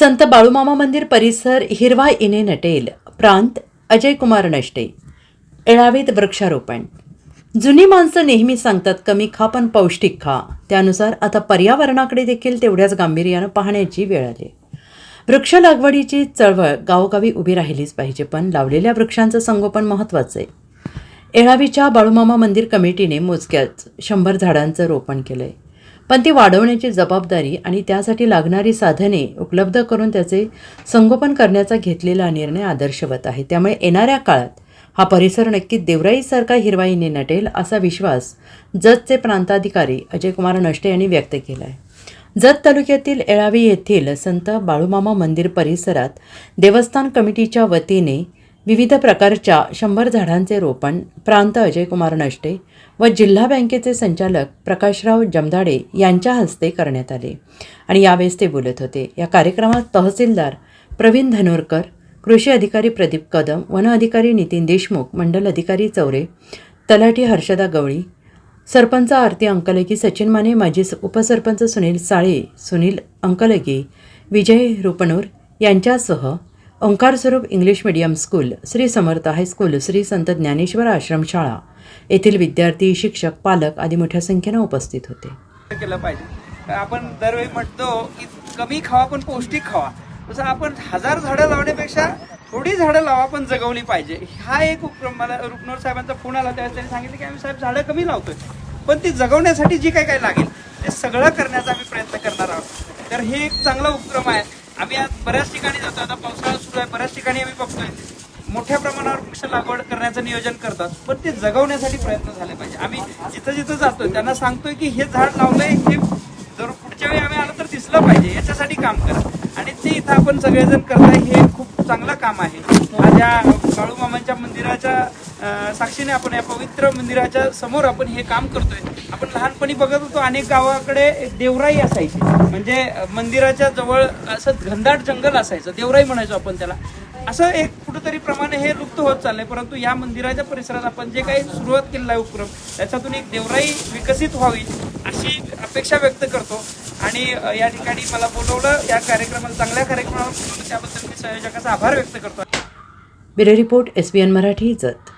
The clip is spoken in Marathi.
संत बाळूमामा मंदिर परिसर हिरवा इने नटेल. प्रांत अजय कुमार नष्टे. एळावीत वृक्षारोपण. जुनी माणसं नेहमी सांगतात कमी खा पण पौष्टिक खा. त्यानुसार आता पर्यावरणाकडे देखील तेवढ्याच गांभीर्यानं पाहण्याची वेळ आली. वृक्ष लागवडीची चळवळ गावोगावी उभी राहिलीच पाहिजे पण लावलेल्या वृक्षांचं संगोपन महत्त्वाचं आहे एळावीच्या बाळूमामा मंदिर कमिटीने मोजक्याच शंभर झाडांचं रोपण केलं आहे पण ती वाढवण्याची जबाबदारी आणि त्यासाठी लागणारी साधने उपलब्ध करून त्याचे संगोपन करण्याचा घेतलेला निर्णय आदर्शवत आहे. त्यामुळे येणाऱ्या काळात हा परिसर नक्कीच देवराईसारखा हिरवाईने नटेल असा विश्वास जतचे प्रांताधिकारी अजय कुमार नष्टे यांनी व्यक्त केला आहे जत तालुक्यातील एळावी येथील संत बाळूमामा मंदिर परिसरात देवस्थान कमिटीच्या वतीने विविध प्रकारच्या शंभर झाडांचे रोपण प्रांत अजय कुमार नष्टे व जिल्हा बँकेचे संचालक प्रकाशराव जमदाडे यांच्या हस्ते करण्यात आले. आणि यावेळेस ते बोलत होते. या कार्यक्रमात तहसीलदार प्रवीण धनोरकर कृषी अधिकारी प्रदीप कदम वन अधिकारी नितीन देशमुख मंडल अधिकारी चौरे तलाठी हर्षदा गवळी सरपंच आरती अंकलगी सचिन माने माजी स- उपसरपंच सुनील साळे सुनील अंकलगी विजय रुपणूर यांच्यासह Omkar Swaroop English medium school Shri Samarth high school Shri Sant Dnyaneshwar आश्रमशाळा येथील विद्यार्थी शिक्षक पालक आदी मोठ्या संख्येनं उपस्थित होते. केलं पाहिजे. आपण दरवेळी म्हणतो की कमी खावा पण पौष्टिक खावा. तसं आपण हजार झाडं लावण्यापेक्षा थोडी झाडं लावा पण जगवली पाहिजे. हा एक उपक्रम मला रुपनोर साहेबांचा फोन आला त्यावेळेस त्यांनी सांगितलं की आम्ही साहेब झाडं कमी लावतोय पण ती जगवण्यासाठी जी काय काय लागेल ते सगळं करण्याचा आम्ही प्रयत्न करणार आहोत. तर हे एक चांगला उपक्रम आहे. आम्ही आज बऱ्याच ठिकाणी जातो. आता पावसाळा सुरू आहे. बऱ्याच ठिकाणी आम्ही बघतोय. मोठ्या प्रमाणावर वृक्ष लागवड करण्याचं नियोजन करतात. पण ते जगवण्यासाठी प्रयत्न झाले पाहिजे. आम्ही जिथं जिथं जातोय त्यांना सांगतोय की हे झाड लावलंय हे जर पुढच्या वेळी आम्ही आलो तर दिसलं पाहिजे. याच्यासाठी काम करा. आणि ते इथं आपण सगळेजण करताय हे खूप चांगलं काम आहे. माझ्या काळूमामांच्या मंदिराच्या साक्षीने आपण या पवित्र मंदिराच्या समोर आपण हे काम करतोय. आपण लहानपणी बघत होतो अनेक गावाकडे एक देवराई असायची. म्हणजे मंदिराच्या जवळ असं घनदाट जंगल असायचं. देवराई म्हणायचो आपण त्याला. असं एक कुठंतरी प्रमाणे हे लुप्त होत चाललंय. परंतु या मंदिराच्या परिसरात आपण जे काही सुरुवात केलेला आहे उपक्रम त्याच्यातून एक देवराई विकसित व्हावी अशी अपेक्षा व्यक्त करतो. आणि या ठिकाणी मला बोलवलं या कार्यक्रमाला चांगल्या कार्यक्रमाला त्याबद्दल मी संयोजकाचा आभार व्यक्त करतो. Bureau report S B N Marathi Jat